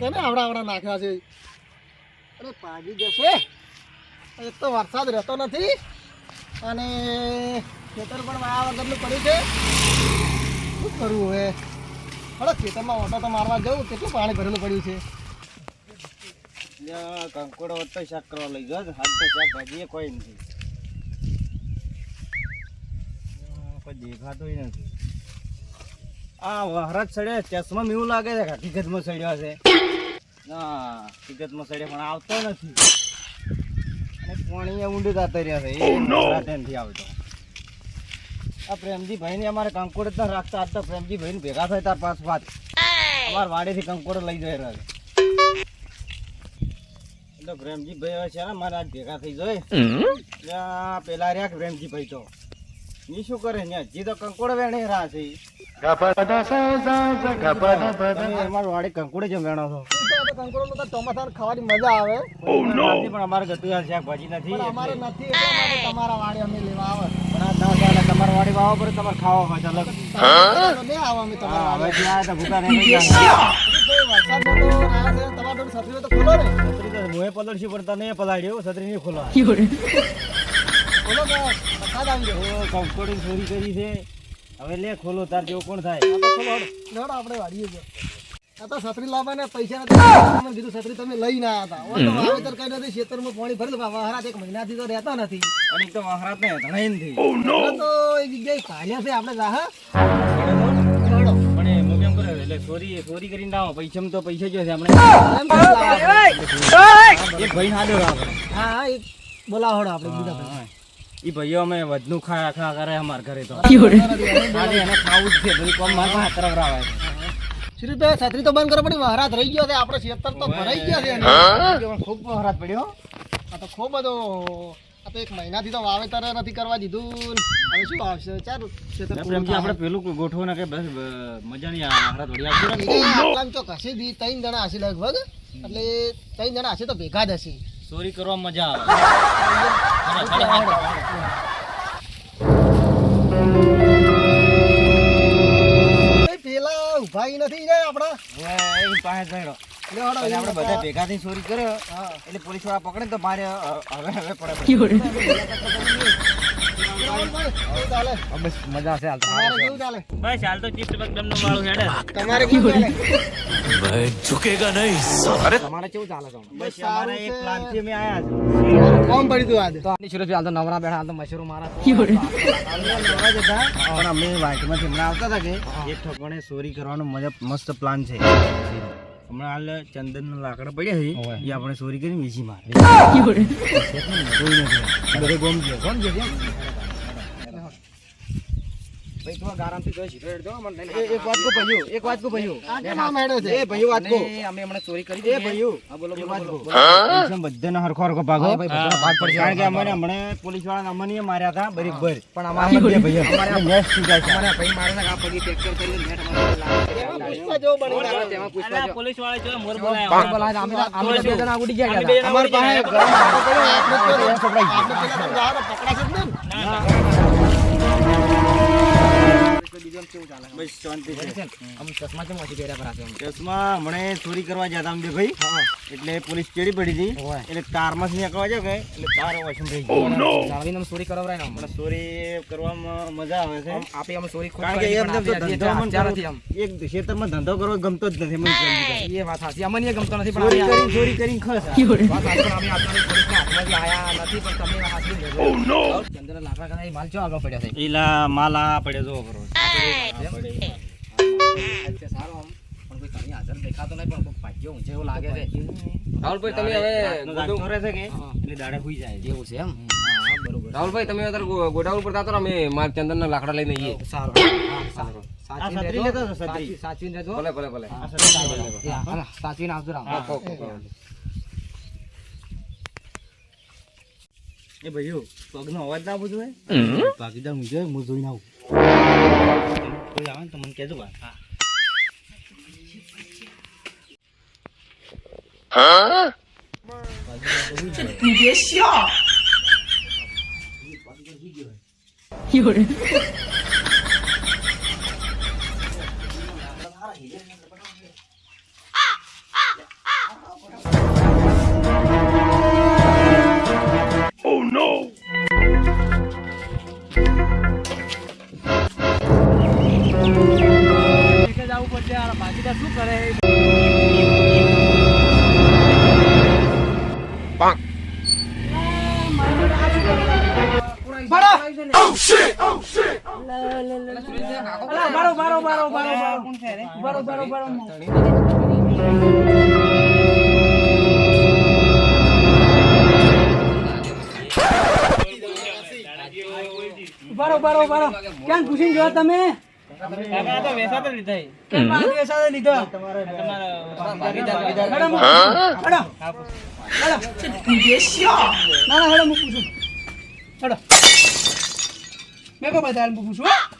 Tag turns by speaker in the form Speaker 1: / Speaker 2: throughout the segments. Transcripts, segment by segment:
Speaker 1: કેને આવડા આવડા નાખ્યા છે અરે પાગી જશે. એક તો વરસાદ રહેતો નથી. અને ખેતર પણ વાયા વગરનું પડ્યું છે. શું કરવું હવે? હળો, ખેતરમાં ઓટો તો મારવા જવું. કેટલું પાણી ભરેલું પડ્યું છે?
Speaker 2: કંકોડો વધતો શાક કરવા લઈ ગયો. હાલ તો શાકભાજી કોઈ નથી. કોઈ નથી. આ વહરત ચડ્યા, ચશ્મા એવું લાગે છે હકીકતમાં સડ્યો છે ના હકીકતમાં પણ આવતો નથી. અને પાણી ઊંડું જતા રહ્યા છે. એ રાતે આવતો આ પ્રેમજી ભાઈને અમારે કંકોડ જ રાખતા. આજ તો પ્રેમજી ભાઈને ભેગા થાય તાર પાસ વાત અમારા વાડેથી કંકોડ લઈ જાય રહ્યા એટલે પ્રેમજી ભાઈ હવે છે ને મારે આજ ભેગા થઈ જાય. પેલા રહ્યા પ્રેમજી ભાઈ તો. ની શું કરે ને હજી તો કંકોડ વેણે રહ્યા છે અમારા વાડે કંકોડે જ વેણો છો?
Speaker 1: કંકોડો તો ચોમાસામાં ખાવાની મજા આવે.
Speaker 2: પણ અમારે ગતું યાર શાકભાજી નથી.
Speaker 1: અમારે નથી તમારા વાડે અમે લેવા આવે.
Speaker 2: પણ આ ના ચાલે તમારા વાડી વાવો પડે તમારે ખાવા હોય
Speaker 1: તો નહીં આવો અમે તમારા
Speaker 2: હવે તો ભૂખા
Speaker 1: તમારા છત્રી તો ખોલો ને.
Speaker 2: છત્રી તો મોએ પલળશી પણ તને પલાળ્યો છત્રી નહીં ખોલો
Speaker 1: ખોલો કે વરસાદ આવી ગયો
Speaker 2: કંકોડી ચોરી કરી છે. હવે લે ખોલો તાર જેવો કોણ થાય?
Speaker 1: આ તો ખોલો. આપણે વાડીએ જ. આ તો છત્રી લાવવાને પૈસા નથી. મેં કીધું છત્રી તમે લઈને આવ્યા હતા વાવેતર કઈ નથી ખેતરમાં પાણી ભરેલું વહારાત એક મહિનાથી તો રહેતા નથી.
Speaker 2: અને એક તો મહારાજ ને ધણાઈ નથી
Speaker 1: તો એક જગ્યાએ કાઢ્યા છે આપણે રાહ.
Speaker 2: પણ એ હું કેમ કરે? એટલે ચોરી ચોરી કરીને આવો પૈસા તો પૈસા જો આપણે. એક ભાઈ હાડો
Speaker 1: હા હા એક બોલાવડો આપણે બીજા ભાઈ.
Speaker 2: ઈ ભાઈઓ અમે વધુ ખા ખા કરે અમાર ઘરે તો. એને ખાવું જ છે. બધું કામ મારા
Speaker 1: છત્રી તો બંધ કરો પડી વહારાત રહી ગયો છે. આપણે છેતર તો ભરાઈ ગયા છે
Speaker 2: ખૂબ પડ્યો.
Speaker 1: આ તો ખૂબ બધો આ તો એક મહિનાથી તો વાવેતર નથી કરવા દીધું. હવે શું આવશે? ચાલ ખેતર
Speaker 2: આપણે પેલું ગોઠવો ને કે બસ મજા નહીં આવે મહારાજ આવશે. ને.
Speaker 1: એ આટલામાં તો કશી દી ત્રણ જણા હશે લગભગ. એટલે ત્રણ જણા હશે તો ભેગા જ હશે.
Speaker 2: ચોરી કરવા મજા આવે.
Speaker 1: પેલા ઊભા ઈ નથી જાય આપણા
Speaker 2: એ પાસે જઈડો.
Speaker 1: એટલે
Speaker 2: આપણે બધા ભેગા થઈ ચોરી કર્યો
Speaker 1: હા.
Speaker 2: એટલે પોલીસવાળા પકડે ને તો મારે હવે હવે પડે પડે.
Speaker 1: રાહુલભાઈ, કેવું ચાલે?
Speaker 2: બસ મજા છે હાલ
Speaker 1: ચાલે
Speaker 2: બસ હાલ તો ચિપ્સ બગડમનું વાળું હેડે.
Speaker 1: તમારે કેવું ચાલે?
Speaker 3: તમારે કેવું ચાલે છે?
Speaker 2: બસ અમારે એક પ્લાનથી અમે આયા છે
Speaker 1: કોમ પડ્યું તું આજે?
Speaker 3: તો સુરેશ હાલ તો નવરા બેઠા હાલ તો મશરૂ મારા.
Speaker 2: નવરા પણ અમે વાઇટમાંથી હમણાં આવતા હતા કે એક ઠોકણે ચોરી કરવાનો મજા મસ્ત પ્લાન છે. હમણાં હાલ ચંદન લાકડા પડ્યા છે એ આપણે ચોરી કરીને વેચી મારે. કોઈ નથી. ગોમ છે કોણ છે?
Speaker 3: ભાઈ તું ગારામથી જોઈ સીધો હેડજો, મને
Speaker 2: એક વાત કો ભઈઓ એક વાત કો ભઈઓ.
Speaker 1: આ કેમ આમ છે?
Speaker 2: એ ભઈઓ વાત કો.
Speaker 3: અમે હમણાં ચોરી કરી
Speaker 2: એ
Speaker 3: હતી. હા, બોલો, બોલો,
Speaker 2: વાત
Speaker 3: બોલો,
Speaker 2: કહું. બધાને હરખો હરખો ભાગો.
Speaker 3: ભાઈ, બધાનો ભાગ પડશે.
Speaker 2: કારણ કે અમને હમણાં પોલીસવાળા અમને માર્યા હતા બરીબર
Speaker 3: પણ અમારે
Speaker 2: બે ભાઈઓ
Speaker 3: અમારે
Speaker 2: નેક્સ્ટ ચૂકાય છે.
Speaker 3: અમારા ભાઈ મારે છે કે આ પગે નેટ અમારે
Speaker 1: પુષ્પા જેવો બની
Speaker 3: તેમાં પુષ્પા જો.
Speaker 2: પોલીસવાળા જો મોર
Speaker 3: બોલાય, બોલાય, અમે અમે બે જણા ઉડી ગયા હતા.
Speaker 2: પાસે ગયું.
Speaker 1: ને?
Speaker 3: બીજું કેવું ચાલે?
Speaker 2: બસ શાંતિ છે.
Speaker 3: આમ ચશ્મા કેમ ઓછી પહેર્યા પર છે
Speaker 2: ચશ્મા હમણે ચોરી કરવા જતા અમે ભાઈ એટલે પોલીસ ચેડી પડી હતી. એટલે કારમાં થી નીકળવા જાવ કે? એટલે કાર વોશરૂમ રહી ગઈ
Speaker 3: જાળવીને ચોરી
Speaker 2: કરવા. ચોરી કરવામાં મજા આવે છે.
Speaker 3: આપે આમ ચોરી ખૂબ
Speaker 2: કારણ કે એમ તો ધંધો અમને
Speaker 3: નથી આમ.
Speaker 2: એક ખેતરમાં ધંધો કરવો ગમતો જ નથી મને
Speaker 3: એ વાત સાચી અમને ગમતો નથી પણ
Speaker 2: ચોરી
Speaker 3: આ-
Speaker 2: ચોરી કરીને ખસ.
Speaker 3: વાત સાચી અમે આટલાની પોલીસના હાથમાંથી આયા નથી પણ તમે એવા હાથથી લેજો. ચંદ્રના લાકડા કરતા માલ ચો આગળ પડ્યો છે
Speaker 2: ઈલા માલા પડે જો કરો
Speaker 3: રાહુલભાઈ તમે હવે
Speaker 2: દાડો છે કે
Speaker 3: હા.
Speaker 2: એટલે દાડે હુઈ જાય છે.
Speaker 3: એવું છે એમ
Speaker 2: હા બરોબર
Speaker 3: તમે અત્યારે ગોડાઉન પર તાતો અમે માર ચંદનના લાકડા લઈને આવીએ સારું. સાચવીને રહેજો ભલે ભલે ભલે. સાચવીને આવજો રામ
Speaker 2: હા.
Speaker 3: Okay, okay, okay.
Speaker 2: એ ભાઈઓ પગનો અવાજ ના પૂછો ભાગીદાર હું જોઈ હું જોઈને આવું કોઈ આવે ને તો મને કહેજો બા
Speaker 4: બાકીદાર મારો મારો
Speaker 5: મારો મારો મારો મારો મારો બરો બરો બરો ક્યાં ઘૂસીને ગયો તમે મેં કહો બધા પૂછું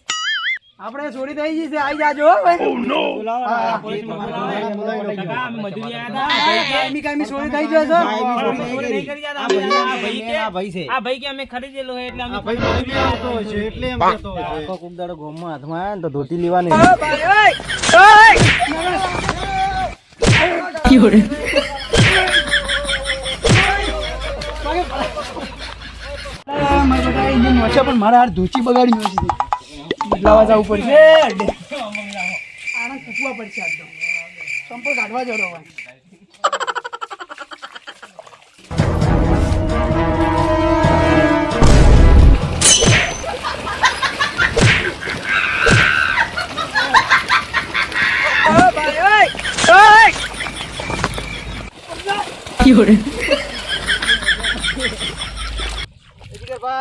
Speaker 5: આપણે છોડી દઈ જઈએ આવી જાજો
Speaker 4: ઓ oh,
Speaker 5: નો કામી છોડી થઈ
Speaker 4: જશે? આ ભાઈ કે અમે ખરીદેલો છે એટલે અમે
Speaker 2: ભાઈ આવતો છે એટલે એમ કહેતો છે.
Speaker 5: આખો કુમદાડો ગોમમાં હાથમાં આયા ને તો ધોતી લેવાની. ઓ ભાઈ ઓય કીઓડે પણ મારા હાથ ધોચી બગાડી નાખી બદલાવા જવું પડશે. આનંદ પૂછવા પડશે આજ સંપર્ક કાઢવા જડો હવે.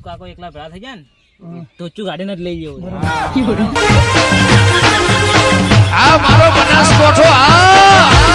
Speaker 4: કાકો એકલા ભેળા થઈ ગયા ને તો ચુ ગાડી જ લઈ જવું
Speaker 2: આ મારો બનાસ આ!